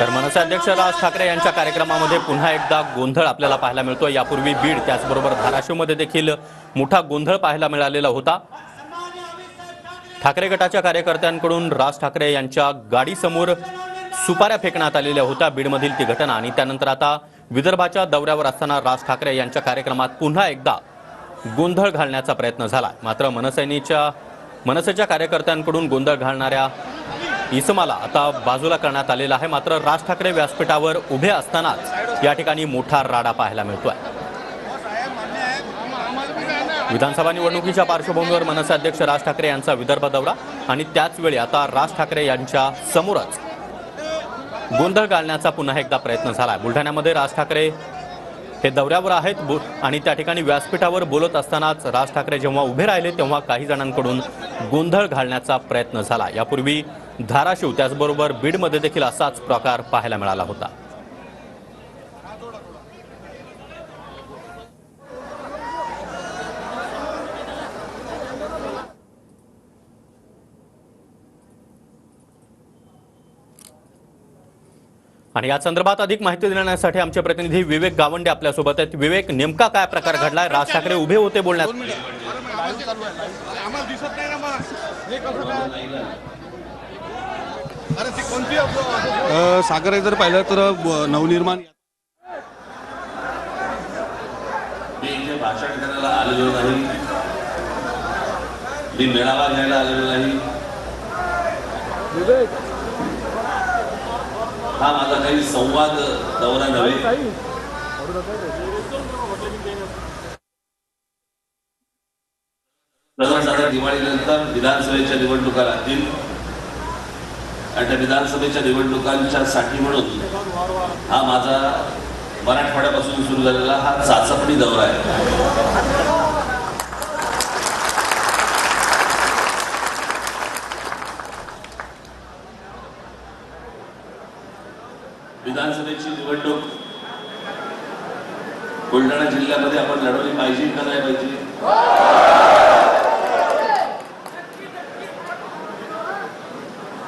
तर मनसे अध्यक्ष राज ठाकरे यांच्या कार्यक्रमामध्ये पुन्हा एकदा गोंधळ आपल्याला पाहायला मिळतो यापूर्वी बीड त्याचबरोबर धाराशिवमध्ये देखील मोठा गोंधळ पाहायला मिळालेला होता. ठाकरे गटाच्या कार्यकर्त्यांकडून राज ठाकरे यांच्या गाडीसमोर सुपाऱ्या फेकण्यात आलेल्या होत्या. बीडमधील ती घटना आणि त्यानंतर आता विदर्भाच्या दौऱ्यावर असताना राज ठाकरे यांच्या कार्यक्रमात पुन्हा एकदा गोंधळ घालण्याचा प्रयत्न झाला. मात्र मनसैनीच्या मनसेच्या कार्यकर्त्यांकडून गोंधळ घालणाऱ्या इसमाला आता बाजूला करण्यात आलेला आहे. मात्र राज ठाकरे व्यासपीठावर उभे असतानाच या ठिकाणी मोठा राडा पाहायला मिळतोय. विधानसभा निवडणुकीच्या पार्श्वभूमीवर मनसे अध्यक्ष राज ठाकरे यांचा विदर्भ दौरा आणि त्याच वेळी आता राज ठाकरे यांच्या समोरच गोंधळ घालण्याचा पुन्हा एकदा प्रयत्न झाला बुलढाण्यामध्ये राज ठाकरे हे दौऱ्यावर आहेत आणि त्या ठिकाणी व्यासपीठावर बोलत असतानाच राज ठाकरे जेव्हा उभे राहिले तेव्हा काही जणांकडून गोंधळ घालण्याचा प्रयत्न झाला. यापूर्वी धाराशिव त्याचबरोबर बीडमध्ये देखील असाच प्रकार पाहायला मिळाला होता. आणि या संदर्भात अधिक माहिती देण्यासाठी आमचे प्रतिनिधी विवेक गावंडे आपल्यासोबत आहेत. विवेक नेमका काय प्रकार घडलाय? राज ठाकरे उभे होते बोलण्यात. सागर जर पाहिलं तर नवनिर्माण भाषण करायला आलेलो नाही. मी मेळावा घ्यायला आलेलो नाही. हा माझा काही संवाद दौरा नव्हे. सर्वसाधारण दिवाळीनंतर विधानसभेच्या निवडणुका लागतील आणि त्या विधानसभेच्या निवडणुकांच्या साठी म्हणून हा माझा मराठवाड्यापासून सुरू झालेला हा चाचपणी दौरा आहे. विधानसभेची निवडणूक बुलढाणा जिल्ह्यामध्ये आपण लढवली पाहिजे का नाही पाहिजे?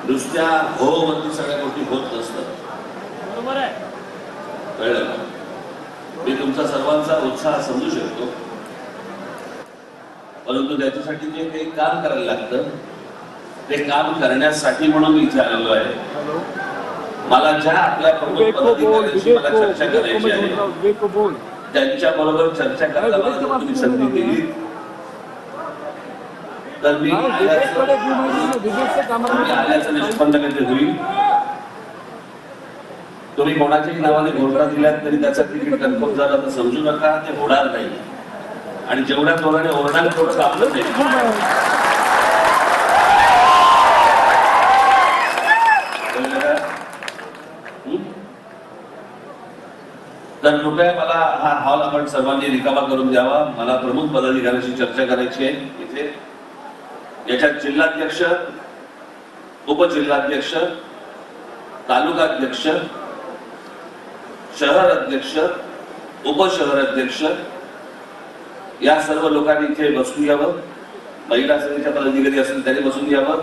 नुसत्या हो वरती सगळ्या गोष्टी होत नसतात. कळलं? मी तुमचा सर्वांचा उत्साह समजू शकतो. परंतु त्याच्यासाठी जे काही काम करायला लागतं ते काम करण्यासाठी म्हणून मी इथे आलेलो आहे. मला ज्या आपल्या प्रमुख पदाधिकाऱ्यांशी मला चर्चा करायची आहे त्यांच्या बरोबर चर्चा करायला मला जर तुम्ही संधी दिली तर मी आल्याचं निष्पन्न कधी होईल तुम्ही कोणाच्याही नावाने घोषणा दिल्यात तरी त्याचं तिकीट कन्फर्म झालं तर समजू नका ते होणार नाही. आणि जेवढ्या जोराने ओरडाल तेवढं आपलं नाही? तर कृपया मला हा हॉल आपण सर्वांनी रिकामा करून द्यावा. मला प्रमुख पदाधिकाऱ्यांशी चर्चा करायची आहे. इथे याच्यात जिल्हाध्यक्ष उपजिल्हाध्यक्ष तालुकाध्यक्ष शहर अध्यक्ष उपशहर अध्यक्ष या सर्व लोकांनी इथे बसून यावं. महिला सेनेच्या पदाधिकारी असेल त्यांनी बसून यावं.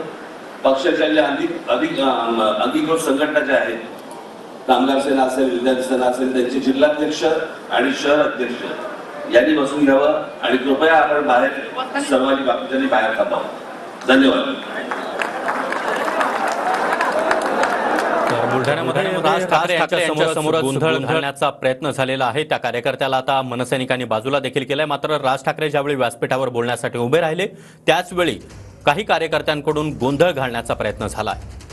पक्षाच्या ज्या अधिक अधिक अधिकृत अंगीकृत संघटना ज्या आहेत कामगार सेना असेल विद्यार्थी सेना असेल त्यांचे जिल्हाध्यक्ष आणि शहर अध्यक्ष यांनी बसून घ्यावं आणि कृपया आपण बाहेर सर्वांनी बाकीच्यांनी बाहेर थांबावं. धन्यवाद. तर बुलढाण्यामध्ये राज ठाकरे यांच्या समोर गोंधळ घालण्याचा प्रयत्न झालेला आहे. त्या कार्यकर्त्याला आता मनसैनिकांनी बाजूला देखील केलाय. मात्र राज ठाकरे ज्यावेळी व्यासपीठावर बोलण्यासाठी उभे राहिले त्याच वेळी काही कार्यकर्त्यांकडून गोंधळ घालण्याचा प्रयत्न झाला आहे